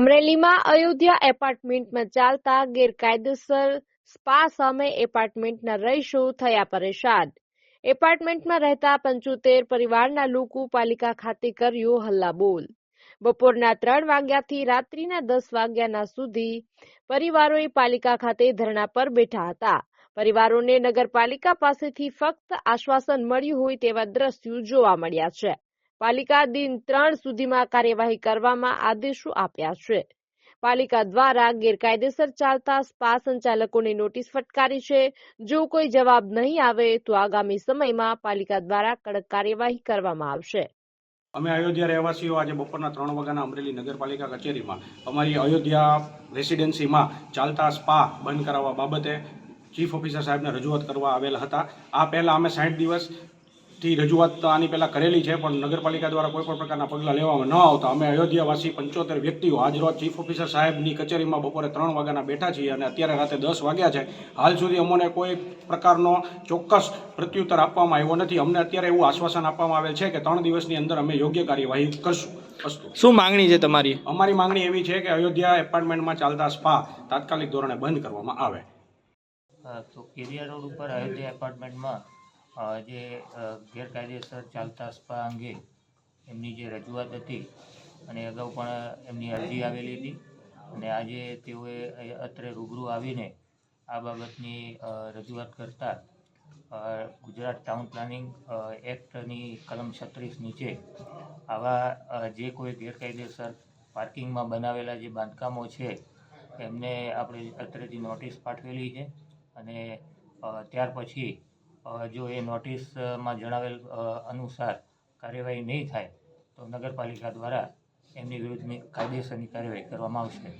અમરેલીમાં અયોધ્યા એપાર્ટમેન્ટમાં ચાલતા ગેરકાયદેસર સ્પા સામે એપાર્ટમેન્ટના રહીશો થયા પરેશાન. એપાર્ટમેન્ટમાં રહેતા પંચોતેર પરિવારના લોકો પાલિકા ખાતે કર્યો હલ્લાબોલ. બપોરના ત્રણ વાગ્યાથી રાત્રિના દસ વાગ્યાના સુધી પરિવારોએ પાલિકા ખાતે ધરણા પર બેઠા હતા. પરિવારોને નગરપાલિકા પાસેથી ફક્ત આશ્વાસન મળ્યું હોય તેવા દ્રશ્યો જોવા મળ્યા છે. પાલિકા દિન ત્રણ સુધીમાં કાર્યવાહી કરવામાં આદેશો આપ્યા છે. પાલિકા દ્વારા ગેરકાયદેસર ચાલતા સ્પા સંચાલકોને નોટિસ ફટકારી છે. જો કોઈ જવાબ નહીં આવે તો આગામી સમયમાં પાલિકા દ્વારા કડક કાર્યવાહી કરવામાં આવશે. અમે અયોધ્યા રહેવાસીઓ આજે બપોરના ત્રણ વાગ્યાના અમરેલી નગરપાલિકા કચેરીમાં અમારી અયોધ્યા રેસિડેન્સીમાં ચાલતા સ્પા બંધ કરાવવા બાબતે ચીફ ઓફિસર સાહેબને રજૂઆત કરવા આવેલા હતા. આ પહેલાં અમે સાઠ દિવસથી રજૂઆત આની પહેલાં કરેલી છે પણ નગરપાલિકા દ્વારા કોઈ પણ પ્રકારના પગલાં લેવામાં ન આવતા. અમે અયોધ્યાવાસી પંચોતેર વ્યક્તિઓ આજરોજ ચીફ ઓફિસર સાહેબની કચેરીમાં બપોરે ત્રણ વાગ્યાના બેઠા છીએ અને અત્યારે રાતે દસ વાગ્યા છે. હાલ સુધી અમને કોઈ પ્રકારનો ચોક્કસ પ્રત્યુત્તર આપવામાં આવ્યો નથી. અમને અત્યારે એવું આશ્વાસન આપવામાં આવેલ છે કે ત્રણ દિવસની અંદર અમે યોગ્ય કાર્યવાહી કરશું. અસ્તુ. શું માંગણી છે તમારી? અમારી માંગણી એવી છે કે અયોધ્યા એપાર્ટમેન્ટમાં ચાલતા સ્પા તાત્કાલિક ધોરણે બંધ કરવામાં આવે. તો કેરિયા રોડ ઉપર અયોધ્યા એપાર્ટમેન્ટમાં જે ગેરકાયદેસર ચાલતા સ્પા અંગે એમની જે રજૂઆત હતી અને અગાઉ પણ એમની અરજી આવેલી હતી અને આજે તેઓએ અત્રે રૂબરૂ આવીને આ બાબતની રજૂઆત કરતા ગુજરાત ટાઉન પ્લાનિંગ એક્ટની કલમ છત્રીસ નીચે આવા જે કોઈ ગેરકાયદેસર પાર્કિંગમાં બનાવેલા જે બાંધકામો છે, એમને આપણે અત્રેથી નોટિસ પાઠવેલી છે અને ત્યાર પછી જો એ નોટિસમાં જણાવેલ અનુસાર કાર્યવાહી નહીં થાય, તો નગરપાલિકા દ્વારા એમની વિરુદ્ધની કાયદેસરની કાર્યવાહી કરવામાં આવશે.